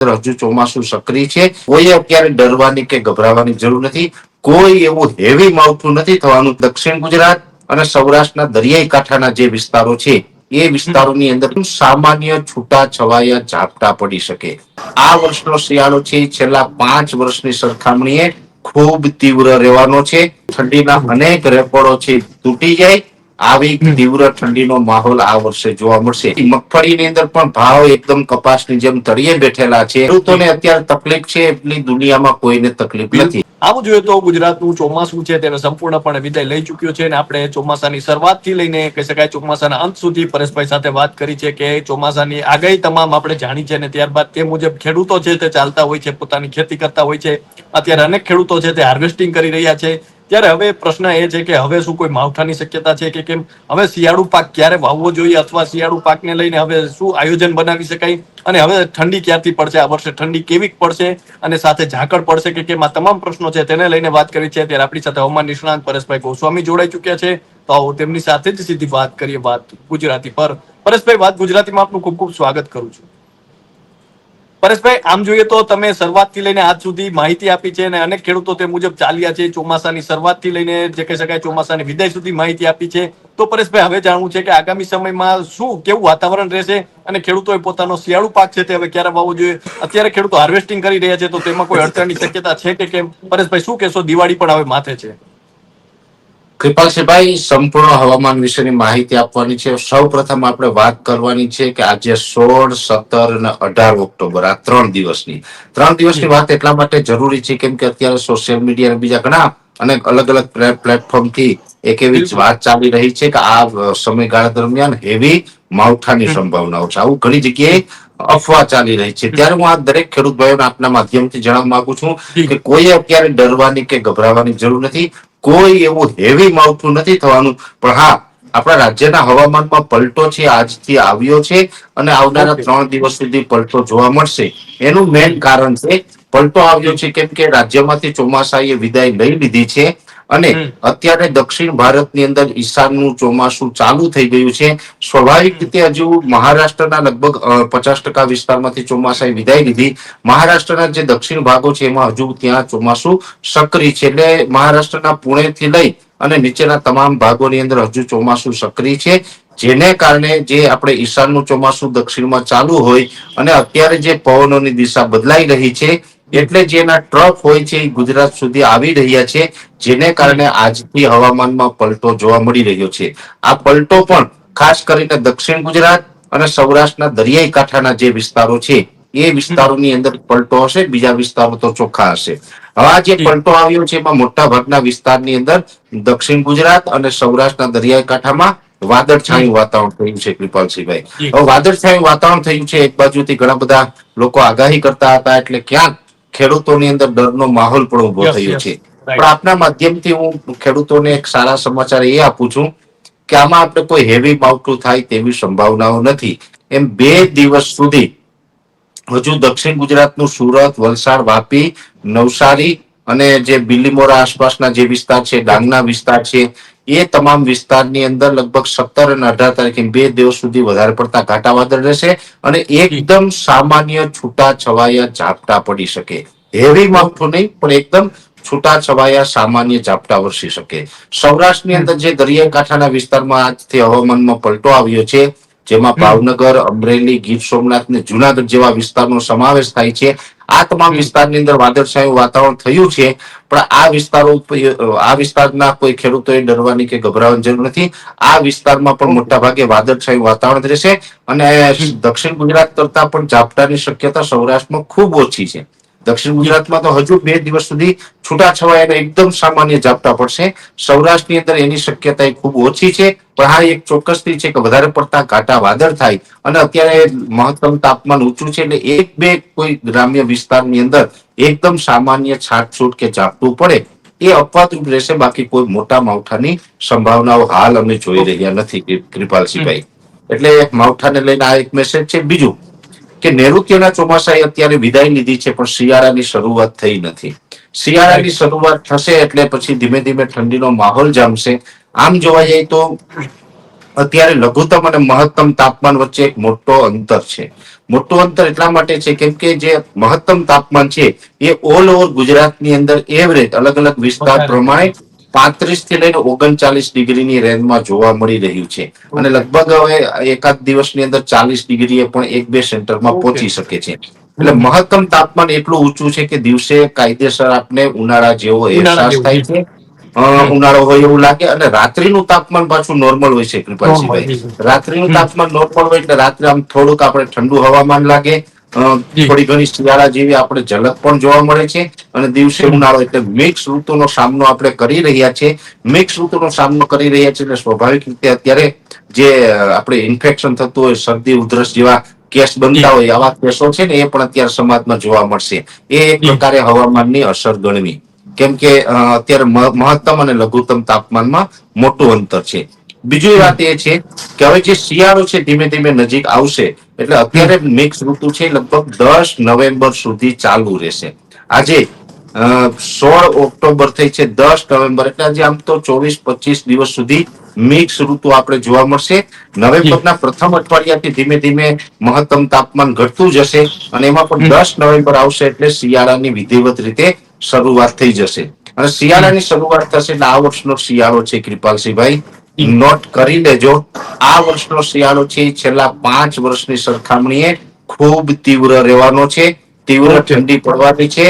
હજુ ચોમાસું સક્રિય છે. કોઈ અત્યારે ડરવાની કે ગભરાવાની જરૂર નથી. કોઈ એવું હેવી માવઠું નથી થવાનું. દક્ષિણ ગુજરાત અને સૌરાષ્ટ્રના દરિયાઈ કાંઠાના જે વિસ્તારો છે, એ વિસ્તારોની અંદર સામાન્ય છૂટા છવાયા ઝાપટા પડી શકે? આ વર્ષનો શિયાળો છે. છેલ્લા પાંચ વર્ષની સરખામણીએ ખૂબ તીવ્ર રહેવાનો છે. ઠંડીના અનેક રેકોર્ડો છે. તૂટી જાય. આવી તીવ્ર ઠંડીનો માહોલ આ વર્ષે જોવા મળશે. મગફળીની અંદર પણ ભાવ એકદમ કપાસની જેમ તળિયે બેઠેલા છે. ખેડૂતોને અત્યારે તકલીફ છે એટલી દુનિયામાં કોઈને તકલીફ નથી. આવું જોઈએ તો ગુજરાતનું ચોમાસું છે તેને સંપૂર્ણપણે વિદાય લઈ ચુક્યો છે અને આપણે ચોમાસાની શરૂઆતથી લઈને કહી શકાય ચોમાસાના અંત સુધી પરેશભાઈ સાથે વાત કરી છે કે ચોમાસાની આગાહી તમામ આપણે જાણી છે અને ત્યારબાદ તે મુજબ ખેડૂતો છે તે ચાલતા હોય છે પોતાની ખેતી કરતા હોય છે. અત્યારે અનેક ખેડૂતો છે તે હાર્વેસ્ટિંગ કરી રહ્યા છે. ત્યારે હવે પ્રશ્ન એ છે કે હવે શું કોઈ માવઠાની શક્યતા છે કે કેમ? હવે શિયાળુ પાક ક્યારે વાવવો જોઈએ અથવા શિયાળુ પાકને લઈને હવે શું આયોજન બનાવી શકાય? અને હવે ઠંડી ક્યારથી પડશે? આ વર્ષે ઠંડી કેવી પડશે? અને સાથે ઝાકળ પડશે કે કેમ? આ તમામ પ્રશ્નો છે તેને લઈને વાત કરી છે ત્યારે આપણી સાથે હવામાન નિષ્ણાંત પરેશભાઈ ગોસ્વામી જોડાઈ ચુક્યા છે. તો આવો તેમની સાથે જ સીધી વાત કરીએ વાત ગુજરાતી પર. પરેશભાઈ, વાત ગુજરાતીમાં આપનું ખૂબ ખૂબ સ્વાગત કરું છું. પરેશભાઈ, આમ જોઈએ તો તમે શરૂઆતથી લઈને આજ સુધી માહિતી આપી છે અને અનેક ખેડૂતો તે મુજબ ચાલ્યા છે ચોમાસાની શરૂઆતથી લઈને જે કહી શકાય ચોમાસાની વિદાય સુધી માહિતી આપી છે. તો પરેશભાઈ, હવે જાણવું છે કે આગામી સમયમાં શું, કેવું વાતાવરણ રહેશે અને ખેડૂતોએ પોતાનો શિયાળુ પાક છે તે હવે ક્યારે વાવવો જોઈએ? અત્યારે ખેડૂતો હાર્વેસ્ટિંગ કરી રહ્યા છે તો તેમાં કોઈ અડચણની શક્યતા છે કે કેમ? પરેશભાઈ, શું કહેશો? દિવાળી પણ હવે માથે છે. કૃપાલસિંહભાઈ સંપૂર્ણ હવામાન વિશેની માહિતી આપવાની છે. સૌ પ્રથમ આપણે વાત કરવાની છે કે આજે સોળ સત્તર અને અઢાર ઓક્ટોબર આ ત્રણ દિવસની. ત્રણ દિવસની વાત એટલા માટે જરૂરી છે કેમ કે અત્યારે સોશિયલ મીડિયા અને બીજા ઘણા અને અલગ અલગ પ્લેટફોર્મથી એક એવી વાત ચાલી રહી છે કે આ સમયગાળા દરમિયાન હેવી માવઠાની સંભાવનાઓ છે. આવું ઘણી જગ્યાએ અફવા ચાલી રહી છે. ત્યારે હું આ દરેક ખેડૂત ભાઈઓને આપના માધ્યમથી જણાવવા માંગુ છું કે કોઈ અત્યારે ડરવાની કે ગભરાવાની જરૂર નથી. કોઈ એવું હેવી માવઠું નથી થવાનું. પણ હા આપણા રાજ્યના હવામાનમાં પલટો છે આજથી આવ્યો છે અને આવનારા ત્રણ દિવસ સુધી પલટો જોવા મળશે. એનું મેઇન કારણ છે પલટો આવ્યો છે કેમ કે રાજ્યમાંથી ચોમાસાએ વિદાય લઈ લીધી છે. અને અત્યારે દક્ષિણ ભારતની અંદર ઈશાનનું ચોમાસું ચાલુ થઈ ગયું છે. સ્વાભાવિક રીતે હજુ મહારાષ્ટ્રના લગભગ પચાસ ટકા વિસ્તારમાંથી ચોમાસાએ વિદાય લીધી. મહારાષ્ટ્રના જે દક્ષિણ ભાગો છે એમાં હજુ ત્યાં ચોમાસું સક્રિય છે. એટલે મહારાષ્ટ્રના પુણેથી લઈ અને નીચેના તમામ ભાગોની અંદર હજુ ચોમાસું સક્રિય છે. જેને કારણે જે આપણે ઈશાનનું ચોમાસું દક્ષિણમાં ચાલુ હોય અને અત્યારે જે પવનોની દિશા બદલાઈ રહી છે એટલે જેના ટ્રક હોય છે એ ગુજરાત સુધી આવી રહ્યા છે જેને કારણે આજથી હવામાનમાં પલટો જોવા મળી રહ્યો છે. આ પલટો પણ ખાસ કરીને દક્ષિણ ગુજરાત અને સૌરાષ્ટ્રના દરિયાઈ કાંઠાના જે વિસ્તારો છે એ વિસ્તારોની અંદર પલટો હશે બીજા વિસ્તારો તો ચોખ્ખા હશે. હવે આ જે પલટો આવ્યો છે એમાં મોટા ભાગના વિસ્તારની અંદર દક્ષિણ ગુજરાત અને સૌરાષ્ટ્રના દરિયાઈ કાંઠામાં વાદળછાયું વાતાવરણ થયું છે કૃપાલસિંહભાઈ. હવે વાદળછાયું વાતાવરણ થયું છે એક બાજુથી ઘણા બધા લોકો આગાહી કરતા હતા એટલે ક્યાંક ખેડૂતોની અંદર ડરનો માહોલ પણ ઊભો થયો છે. પણ આપના માધ્યમથી હું ખેડૂતોને એક સારા સમાચાર એ આપું છું કે આમાં આપણે કોઈ હેવી માવઠું થાય તેવી સંભાવનાઓ નથી. એમ બે દિવસ સુધી હજુ દક્ષિણ ગુજરાતનું સુરત વલસાડ વાપી નવસારી અને જે બિલીમોરા આસપાસના જે વિસ્તાર છે ડાંગના વિસ્તાર છે એ તમામ વિસ્તારની અંદર લગભગ સત્તર અને અઢાર તારીખે બે દિવસ સુધી વધારે પડતા ઘાટા વાદળ રહેશે અને એકદમ સામાન્ય છૂટા છવાયા ઝાપટા પડી શકે. હેવી માવઠું નહીં પણ એકદમ છૂટા છવાયા સામાન્ય ઝાપટા વરસી શકે. સૌરાષ્ટ્રની અંદર જે દરિયાકાંઠાના વિસ્તારમાં આજથી હવામાનમાં પલટો આવ્યો છે જેમાં ભાવનગર અમરેલી ગીર સોમનાથ ને જુનાગઢ જેવા વિસ્તારનો સમાવેશ થાય છે આ તમામ વિસ્તારની અંદર વાદળછાયું વાતાવરણ થયું છે, પણ આ વિસ્તારો આ વિસ્તારના કોઈ ખેડૂતોએ ડરવાની કે ગભરાવાની જરૂર નથી. આ વિસ્તારમાં પણ મોટા ભાગે વાદળછાયું વાતાવરણ રહેશે અને દક્ષિણ ગુજરાત કરતા પણ ઝાપટાની શક્યતા સૌરાષ્ટ્રમાં ખૂબ ઓછી છે. દક્ષિણ ગુજરાતમાં તો હજુ બે દિવસ સુધી છૂટાછવાયા એકદમ સામાન્ય ઝાપટા પડશે. સૌરાષ્ટ્રની અંદર એની શક્યતા ખૂબ ઓછી છે. પણ હા એક ચોક્કસથી છે કે વધારે પડતા કાંટા વાદળ થાય અને અત્યારે મહત્તમ તાપમાન ઊંચું છે એટલે એક બે કોઈ ગ્રામ્ય વિસ્તારની અંદર એકદમ સામાન્ય છાટછૂટ કે ઝાપટું પડે એ અપવાદરૂપ રહેશે. બાકી કોઈ મોટા માવઠાની સંભાવનાઓ હાલ અમે જોઈ રહ્યા નથી કૃપાલસિંહભાઈ એટલે માવઠાને લઈને આ એક મેસેજ છે. બીજું કે નૈઋત્યના ચોમાસાએ અત્યારે વિદાય લીધી છે પણ શિયાળાની શરૂઆત થઈ નથી. શિયાળાની શરૂઆત થશે એટલે પછી ધીમે ધીમે ઠંડીનો માહોલ જામશે. આમ જોવા જઈએ તો અત્યારે લઘુત્તમ અને મહત્તમ તાપમાન વચ્ચે એક મોટો અંતર છે. મોટું અંતર એટલા માટે છે કેમ કે જે મહત્તમ તાપમાન છે એ ઓલ ઓવર ગુજરાતની અંદર એવરેજ અલગ અલગ વિસ્તાર પ્રમાણે પાંત્રીસથી લઈને ઓગણચાલીસ ડિગ્રીની રેન્જમાં જોવા મળી રહ્યું છે. અને લગભગ હવે એકાદ દિવસની અંદર ચાલીસ ડિગ્રીએ પણ એક બે સેન્ટરમાં. પહોંચી શકે છે. એટલે મહત્તમ તાપમાન એટલું ઊંચું છે કે દિવસે કાયદેસર આપને ઉનાળા જેવો અહેસાસ થાય છે. ઉનાળો હોય એવું લાગે અને રાત્રિનું તાપમાન પાછું નોર્મલ હોય છે કૃપાલસિંહભાઈ રાત્રિનું તાપમાન નોર્મલ હોય એટલે રાત્રે આમ થોડુંક આપણે ઠંડુ હવામાન લાગે. થોડી ઘણી શિયાળા જેવી આપણે ઝલક પણ જોવા મળે છે અને દિવસે. ઉનાળો એટલે મિક્સ ઋતુનો સામનો આપણે કરી રહ્યા છીએ મિક્સ ઋતુનો સામનો કરી રહ્યા છીએ એટલે સ્વાભાવિક રીતે અત્યારે જે આપણે ઇન્ફેક્શન થતું હોય શરદી ઉધરસ જેવા કેસ બનતા હોય આવા કેસો છે ને એ પણ અત્યારે સમાજમાં જોવા મળશે. એ એક. પ્રકારે હવામાનની અસર ગણવી કેમ કે અત્યારે મહત્તમ અને લઘુત્તમ તાપમાનમાં મોટું અંતર છે. બીજી વાત એ છે કે હવે જે શિયાળો છે ધીમે ધીમે નજીક આવશે એટલે અત્યારે મિક્સ ઋતુ છે લગભગ દસ નવેમ્બર સુધી ચાલુ રહેશે. આજે સોળ ઓક્ટોબર થઈ છે દસ નવેમ્બર એટલે આજે આમ તો ચોવીસ પચીસ દિવસ સુધી મિક્સ ઋતુ આપણે જોવા મળશે. નવેમ્બરના પ્રથમ અઠવાડિયાથી ધીમે ધીમે મહત્તમ તાપમાન ઘટતું જશે અને એમાં પણ દસ નવેમ્બર આવશે એટલે શિયાળાની વિધિવત રીતે શરૂઆત થઈ જશે. અને શિયાળાની શરૂઆત થશે એટલે આ વર્ષનો શિયાળો છે કૃપાલસિંહભાઈ. નોટ કરી લેજો આ વર્ષનો શિયાળો છે છેલ્લા પાંચ વર્ષની સરખામણીએ ખૂબ તીવ્ર રહેવાનો છે. તીવ્ર ઠંડી પડવાની છે.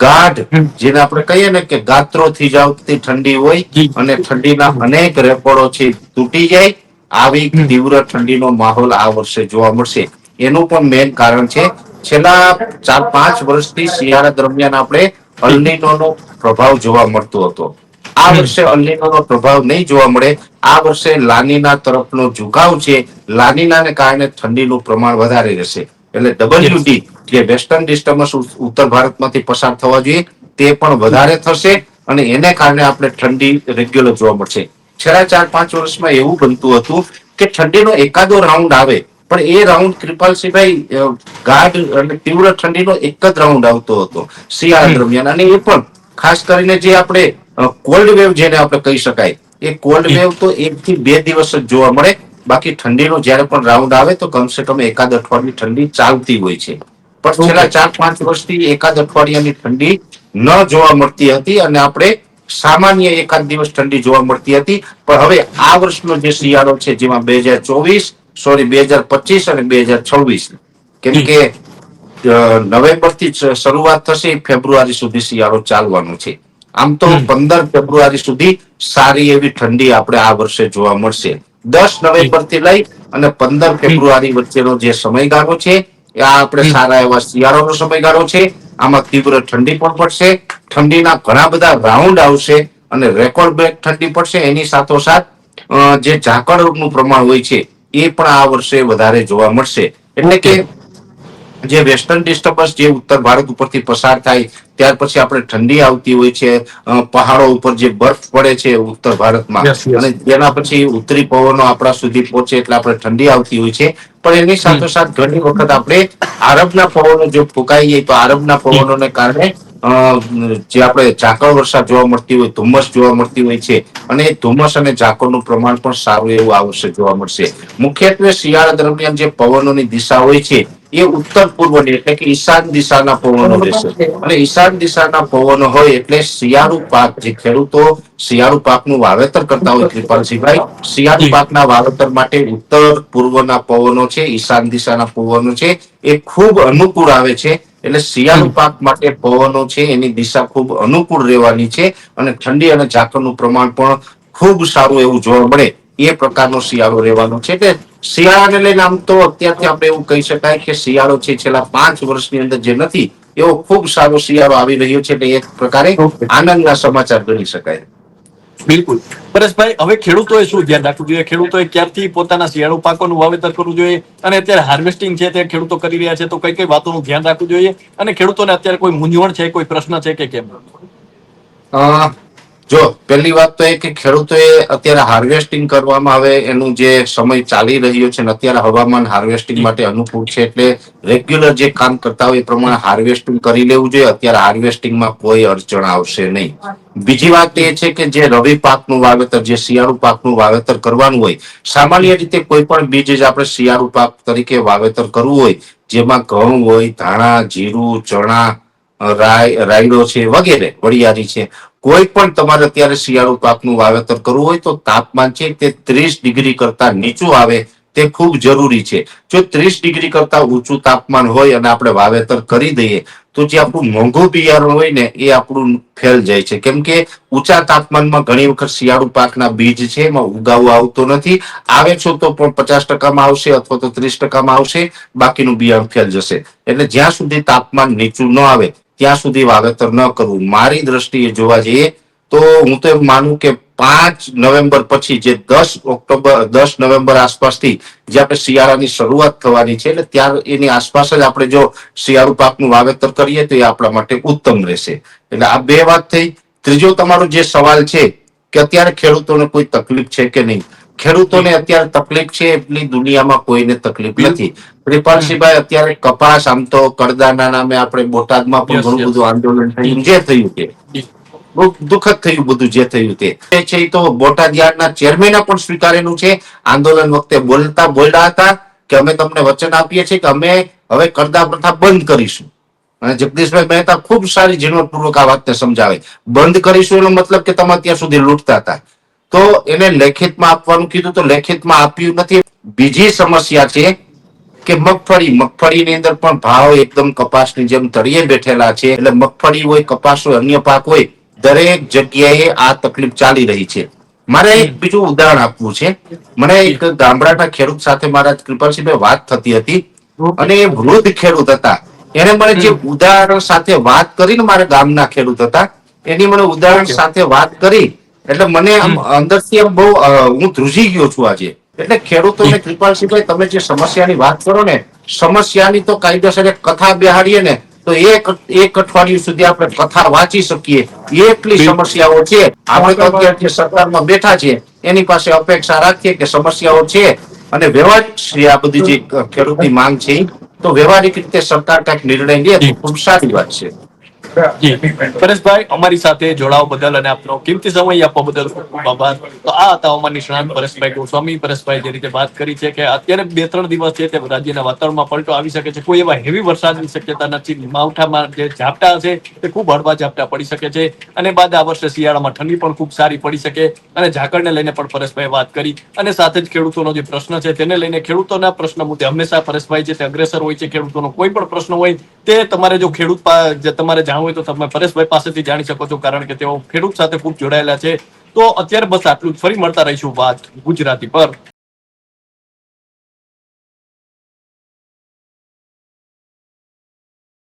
ગાઢ જેને આપણે કહીએ ને કે ગાત્રો થી જાવતી ઠંડી હોય અને ઠંડીના અનેક રેકોર્ડો છે તૂટી જાય. આવી તીવ્ર ઠંડીનો માહોલ આ વર્ષે જોવા મળશે. એનું પણ મેઇન કારણ છે છેલ્લા ચાર પાંચ વર્ષથી શિયાળા દરમિયાન આપણે અલ્નીનોનો પ્રભાવ જોવા મળતો હતો. આ વર્ષે અલ્નીનોનો પ્રભાવ નહીં જોવા મળે. આ વર્ષે લાનીના તરફનો ઝુકાવ છે. લાનીનાને કારણે ઠંડીનું પ્રમાણ વધારે રહેશે. એટલે ડબલ્યુડી જે વેસ્ટર્ન ડિસ્ટર્બન્સ ઉત્તર ભારતમાંથી પસાર થવા જોઈએ તે પણ વધારે થશે અને એને કારણે આપણે ઠંડી રેગ્યુલર જોવા મળશે. છેલ્લા ચાર પાંચ વર્ષમાં એવું બનતું હતું કે ઠંડીનો એકાદો રાઉન્ડ આવે પણ એ રાઉન્ડ કૃપાલસિંહભાઈ ગાઢ અને તીવ્ર ઠંડીનો એક જ રાઉન્ડ આવતો હતો શિયાળા દરમિયાન. અને એ પણ ખાસ કરીને જે આપણે કોલ્ડ વેવ જેને આપણે કહી શકાય એ કોલ્ડ વેવ તો એક થી બે દિવસ જ જોવા મળે. બાકી ઠંડીનો જ્યારે પણ રાઉન્ડ આવે તો કમસે કમ એકાદ અઠવાડિયું ઠંડી ચાલતી હોય છે. પણ છેલ્લા ચાર પાંચ વર્ષથી એકાદ અઠવાડિયાની ઠંડી ન જોવા મળતી હતી અને આપણે સામાન્ય એકાદ દિવસ ઠંડી જોવા મળતી હતી. પણ હવે આ વર્ષનો જે શિયાળો છે જેમાં બે હજાર ચોવીસ સોરી બે હજાર પચીસ અને બે હજાર છવ્વીસ. કેમ કે નવેમ્બરથી શરૂઆત થશે ફેબ્રુઆરી સુધી શિયાળો ચાલવાનો છે. આમ તો પંદર ફેબ્રુઆરી સુધી સારી એવી ઠંડી આપણે આ વર્ષે જોવા મળશે. દસ નવેમ્બરથી લઈ અને પંદર ફેબ્રુઆરી વચ્ચેનો જે સમયગાળો છે એ આ આપણે સારા એવા શિયાળોનો સમયગાળો છે. આમાં તીવ્ર ઠંડી પણ પડશે. ઠંડીના ઘણા બધા રાઉન્ડ આવશે અને રેકોર્ડ બ્રેક ઠંડી પડશે. એની સાથોસાથ જે ઝાકળનું પ્રમાણ હોય છે એ પણ આ વર્ષે વધારે જોવા મળશે એટલે કે જે વેસ્ટર્ન ડિસ્ટર્બન્સ જે ઉત્તર ભારત ઉપરથી પસાર થાય ત્યાર પછી આપણે ઠંડી આવતી હોય છે પહાડો ઉપર જે બરફ પડે છે ઉત્તર ભારતમાં. અને તેના પછી ઉત્તરી પવનો આપણા સુધી પહોંચે એટલે આપણે ઠંડી આવતી હોય છે પણ એની સાથોસાથ ઘણી વખત આપણે આરબના પવનો જો ફૂંકાઈએ તો આરબના પવનોને કારણે જે આપણે ઝાકળ વરસાદ જોવા મળતી હોય ધુમ્મસ જોવા મળતી હોય છે અને ધુમ્મસ અને ઝાકળનું પ્રમાણ પણ સારું એવું આ વર્ષે જોવા મળશે. મુખ્યત્વે શિયાળા દરમિયાન જે પવનોની દિશા હોય છે એ ઉત્તર પૂર્વની એટલે કે ઈશાન દિશાના પવનો રહેશે. અને ઈશાન દિશાના પવનો હોય એટલે શિયાળુ પાક જે ખેડૂતો શિયાળુ પાકનું વાવેતર કરતા હોય કૃપાલસિંહભાઈ શિયાળુ પાકના વાવેતર માટે ઉત્તર પૂર્વના પવનો છે ઈશાન દિશાના પવનો છે એ ખૂબ અનુકૂળ આવે છે. એટલે શિયાળુ પાક માટે પવનો છે એની દિશા ખૂબ અનુકૂળ રહેવાની છે અને ઠંડી અને ઝાકળનું પ્રમાણ પણ ખૂબ સારું એવું જોવા મળે એ પ્રકારનો શિયાળો રહેવાનો છે. એટલે શિયાળાને લઈને આમ તો અત્યારથી આપણે એવું કહી શકાય કે શિયાળો છે છેલ્લા પાંચ વર્ષની અંદર જે નથી એવો ખૂબ સારો શિયાળો આવી રહ્યો છે એટલે એક પ્રકારે આનંદના સમાચાર ગણી શકાય. બિલકુલ. પરેશભાઈ, હવે ખેડૂતોએ શું ધ્યાન રાખવું જોઈએ? ખેડૂતોએ ક્યારથી પોતાના શિયાળુ પાકોનું વાવેતર કરવું જોઈએ? અને અત્યારે હાર્વેસ્ટિંગ છે, તે ખેડૂતો કરી રહ્યા છે, તો કઈ કઈ વાતોનું ધ્યાન રાખવું જોઈએ? અને ખેડૂતોને અત્યારે કોઈ મૂંઝવણ છે, કોઈ પ્રશ્ન છે કે કેમ? જો, પહેલી વાત તો એ કે ખેડૂતોએ અત્યારે હાર્વેસ્ટિંગ કરવામાં આવે, એનું જે સમય ચાલી રહ્યો છે અત્યારે હવામાન હાર્વેસ્ટિંગ માટે અનુકૂળ છે એટલે રેગ્યુલર જે કામ કરતા હોય એ પ્રમાણે હાર્વેસ્ટિંગ કરી લેવું જોઈએ. અત્યારે હાર્વેસ્ટિંગમાં કોઈ અડચણ આવશે નહીં. બીજી વાત એ છે કે જે રવિ પાકનું વાવેતર, જે શિયાળુ પાકનું વાવેતર કરવાનું હોય, સામાન્ય રીતે કોઈ પણ બીજ જ આપણે શિયાળુ પાક તરીકે વાવેતર કરવું હોય, જેમાં ઘઉં હોય, ધાણા, જીરું, ચણા, રાય, રાયડો છે વગેરે, વડિયારી છે. કોઈ પણ તમારે અત્યારે શિયાળુ પાકનું વાવેતર કરવું હોય તો તાપમાન છે તે ત્રીસ ડિગ્રી કરતા નીચું આવે તે ખૂબ જરૂરી છે. જો ત્રીસ ડિગ્રી કરતા ઊંચું તાપમાન હોય અને આપણે વાવેતર કરી દઈએ, તો જે આપણું મોંઘું બિયારણ હોય ને એ આપણું ફેલ જાય છે. કેમ કે ઊંચા તાપમાનમાં ઘણી વખત શિયાળુ પાકના બીજ છે એમાં ઉગાવો આવતો નથી. આવે છો તો પણ પચાસ ટકામાં આવશે અથવા તો ત્રીસ ટકામાં આવશે, બાકીનું બિયારણ ફેલ જશે. એટલે જ્યાં સુધી તાપમાન નીચું ન આવે ત્યાં સુધી વાવેતર ન કરવું મારી દ્રષ્ટિએ જોવા જઈએ તો હું તો એમ માનું કે પાંચ નવેમ્બર પછી જે દસ ઓક્ટોબર, દસ નવેમ્બર આસપાસથી જે આપણે શિયાળાની શરૂઆત થવાની છે, એટલે ત્યાર એની આસપાસ જ આપણે જો શિયાળુ પાકનું વાવેતર કરીએ તો એ આપણા માટે ઉત્તમ રહેશે. એટલે આ બે વાત થઈ. ત્રીજો તમારો જે સવાલ છે કે અત્યારે ખેડૂતોને કોઈ તકલીફ છે કે નહીં? ખેડૂતોને અત્યારે તકલીફ છે એટલી દુનિયામાં કોઈને તકલીફ નથી. કૃપાલસિંહભાઈ અત્યારે કપાસ આમ તો કરદાના નામે આપણે બોટાદમાં પણ ઘણું બધું આંદોલન થયું જે થયું તે. બહુ દુઃખદ થયું બધું જે થયું તે. છે એ તો બોટાદ યાર્ડના ચેરમેને પણ સ્વીકારેલું છે. આંદોલન વખતે બોલતા બોલ્યા હતા કે અમે તમને વચન આપીએ છીએ કે અમે હવે કરદા પ્રથા બંધ કરીશું. અને જગદીશભાઈ મહેતા ખૂબ સારી ઝીણવટપૂર્વક આ વાતને સમજાવે. બંધ કરીશું એનો મતલબ કે તમે અત્યાર સુધી લૂંટતા હતા. તો એને લેખિતમાં આપવાનું કીધું તો લેખિતમાં આપ્યું નથી. બીજી સમસ્યા છે કે મગફળી મગફળીની અંદર પણ ભાવ એકદમ કપાસની જેમ તળિયે બેઠેલા છે. એટલે મગફળી હોય કપાસ હોય અન્ય પાક હોય દરેક જગ્યાએ આ તકલીફ ચાલી રહી છે. મારે એક બીજું ઉદાહરણ આપવું છે. મને એક ગામડાના ખેડૂત સાથે મારા કૃપાલસિંહભાઈ વાત થતી હતી. અને એ વૃદ્ધ ખેડૂત હતા. એને મને જે ઉદાહરણ સાથે વાત કરીને મારા ગામના ખેડૂત હતા. એની મને ઉદાહરણ સાથે વાત કરી. એટલે મને આમ અંદરથી આમ બહુ હું ધ્રુજી ગયો છું આજે. એટલે ખેડૂતોને કૃપાલસિંહભાઈ તમે જે સમસ્યાની વાત કરો ને સમસ્યાની તો કાયદેસર કથા બેહાડીએ ને તો એક એક અઠવાડિયું સુધી આપણે કથા વાંચી શકીએ. એટલી સમસ્યાઓ છે. આપણે તો અત્યારે જે સરકારમાં બેઠા છે એની પાસે અપેક્ષા રાખીએ કે સમસ્યાઓ છે અને વ્યવહારિક છે આ બધી જે ખેડૂતની માંગ છે તો વ્યવહારિક રીતે સરકાર કંઈક નિર્ણય લે તો ખૂબ સારી વાત છે. પરેશભાઈ, અમારી સાથે જોડાવા બદલ અને આપનો કિંમતી સમય આપવા બદલ ખૂબ આભાર. તો આ હતા અમારા નિષ્ણાંત પરેશભાઈ ગોસ્વામી. પરેશભાઈ જે રીતે વાત કરી છે કે અત્યારે બે ત્રણ દિવસ છે તે રાજ્યના વાતાવરણમાં પલટો આવી શકે છે. કોઈ એવા હેવી વરસાદની શક્યતા નથી. માવઠામાં જે ઝાપટા છે તે ખૂબ હળવા ઝાપટા પડી શકે છે. અને બાદ આ વર્ષે શિયાળામાં ઠંડી પણ ખૂબ સારી પડી શકે. અને ઝાકળને લઈને પણ પરેશભાઈ વાત કરી. અને સાથે જ ખેડૂતોનો જે પ્રશ્ન છે તેને લઈને ખેડૂતોના પ્રશ્ન મુદ્દે હંમેશા પરેશભાઈ તે અગ્રેસર હોય છે, ખેડૂતોનો કોઈ પણ પ્રશ્ન હોય તે તમારે જો ખેડૂત તમારે જાણવું હોય તો તમે પરેશભાઈ પાસેથી જાણી શકો છો, કારણ કે તેઓ ખેડૂત સાથે ખૂબ જોડાયેલા છે. તો અત્યારે બસ આટલું જ. ફરી મળતા રહીશું વાત ગુજરાતી પર.